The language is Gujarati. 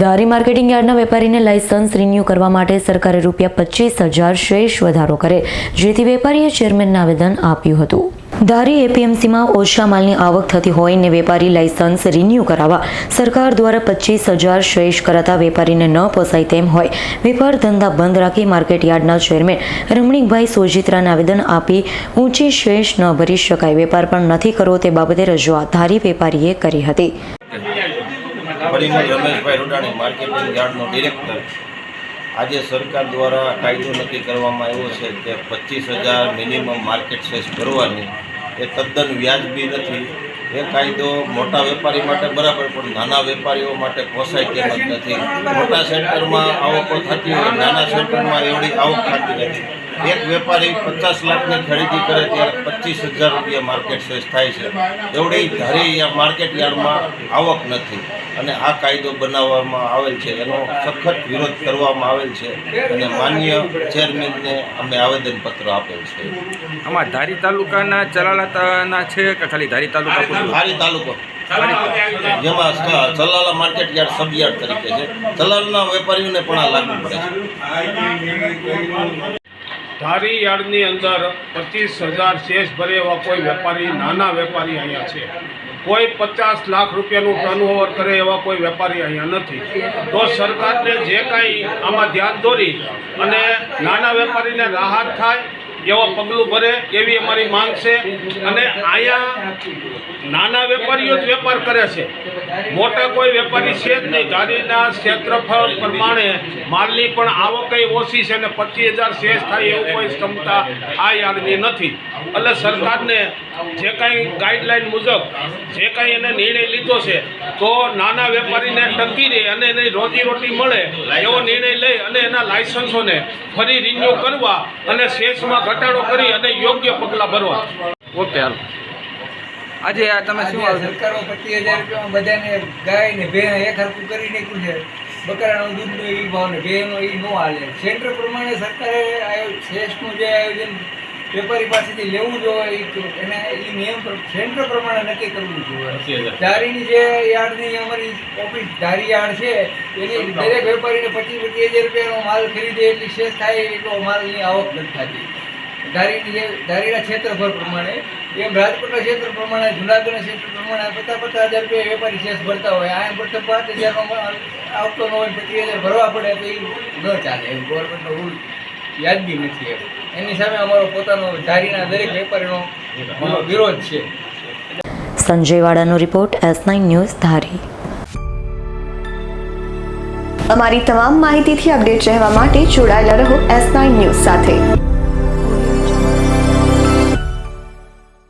ધારી માર્કેટિંગ યાર્ડના વેપારીને લાયસન્સ રિન્યૂ કરવા માટે સરકારે રૂપિયા પચીસ હજાર શેષ વધારો કરે, જેથી વેપારીએ ચેરમેનને આવેદન આપ્યું હતું. ધારી એપીએમસીમાં ઓછા માલની આવક થતી હોય ને વેપારી લાયસન્સ રિન્યૂ કરાવવા સરકાર દ્વારા પચીસ હજાર શેષ કરાતા વેપારીને ન પોસાય તેમ હોય, વેપાર ધંધા બંધ રાખી માર્કેટ યાર્ડના ચેરમેન રમણીકભાઈ સોજિત્રાને આવેદન આપી ઊંચી શેષ ન ભરી શકાય, વેપાર પણ નથી કરવો તે બાબતે રજૂઆત ધારી વેપારીએ કરી હતી. પરિમલ રમેશભાઈ રૂડાણી માર્કેટિંગ યાર્ડનો ડિરેક્ટર આજે સરકાર દ્વારા કાયદો નક્કી કરવામાં આવ્યો છે કે પચીસ હજાર મિનિમમ માર્કેટ સેસ ભરવાની. એ તદ્દન વ્યાજબી નથી. એ કાયદો મોટા વેપારી માટે બરાબર, પણ નાના વેપારીઓ માટે પોસાય તેમ જ નથી. મોટા સેન્ટરમાં આવકો થતી હોય, નાના સેન્ટરમાં એવડી આવક થતી નથી. એક વેપારી પચાસ લાખની ખરીદી કરે ત્યારે પચીસ હજાર રૂપિયા માર્કેટ સેસ થાય છે. એવડી ધારી માર્કેટ યાર્ડમાં આવક નથી. અને આ કાયદો બનાવવામાં આવેલ છે. એનો સખત વિરોધ કરવામાં આવેલ છે. અને માન્ય ચેરમેનને અમે આવેદનપત્ર આપેલ છે. આમાં ધારી તાલુકાના ચલાલાના છે કે ખાલી ધારી તાલુકા ધારી તાલુકો. જેમાં Chalala market yard sub yard તરીકે છે. ચલાલના વેપારીઓને પણ આ લાગુ પડે છે. ધારી યાર્ડની અંદર પચીસ હજાર શેષ ભરે એવા કોઈ વેપારી, નાના વેપારી અહીંયા છે. કોઈ પચાસ લાખ રૂપિયાનું ટર્નઓવર કરે એવા કોઈ વેપારી અહીંયા નથી. તો સરકારને જે કાંઈ આમાં ધ્યાન દોરી અને નાના વેપારીને રાહત થાય એવા પગલું ભરે એવી અમારી માંગ છે. અને અહીંયા નાના વેપારીઓ જ વેપાર કરે છે. મોટા કોઈ વેપારી છે જ નહીં. ગાડીના ક્ષેત્રફળ પ્રમાણે માલની પણ આવક ઓછી છે અને પચીસ હજાર શેષ થાય એવું કોઈ ક્ષમતા આ યાર્ડની નથી. એટલે સરકારને જે કાંઈ ગાઈડલાઈન મુજબ, જે કાંઈ એને નિર્ણય લીધો છે, તો નાના વેપારીને ટકી રહે અને એની રોજીરોટી મળે એવો નિર્ણય લઈ અને એના લાયસન્સોને ફરી રિન્યૂ કરવા અને શેષમાં ઘટાડો કરી અને યોગ્ય પગલાં ભરવા. ઓકે હાલ. આજે આ તમે શું સરકારો પચીસ હજાર રૂપિયામાં બધાને ગાય ને ભેણ એક હરખું કરી નાખ્યું છે. બકરાનો દૂધનો એ ભાવ ને ભેંનો એ ન હાલે. સેન્ટર પ્રમાણે સરકારે શેષનું જે આયોજન વેપારી પાસેથી લેવું જોઈએ એને એ નિયમ સેન્ટર પ્રમાણે નક્કી કરવું જોઈએ. ધારીની જે યાર્ડની અમારી ઓફિસ ધારી યાર્ડ છે એની દરેક વેપારીને પચીસ પચીસ હજાર રૂપિયાનો માલ ખરીદે એટલી શેષ થાય એટલો માલની આવક નથી થતી. ધારીના ક્ષેત્રફળ પ્રમાણે એમ રાજકોટના ક્ષેત્ર પ્રમાણે જુનાગઢના ક્ષેત્ર પ્રમાણે પચાસ પચાસ હજાર રૂપિયા વેપારી શેષ ભરતા હોય. આ પ્રથમ પાંચ હજારમાં આવતો ન હોય પચીસ હજાર ભરવા પડે તો એ ન ચાલે. એમ ગવર્મેન્ટનો રૂલ યાદગી નથી એમ. એની સામે અમારો પોતાનો ધારીના દરેક વેપારીનો વિરોધ છે. સંજયવાડાનો report S nine news Dhari. અમારી તમામ માહિતીથી અપડેટ રહેવા માટે જોડાયેલા રહો એસ નાઇન ન્યૂઝ સાથે.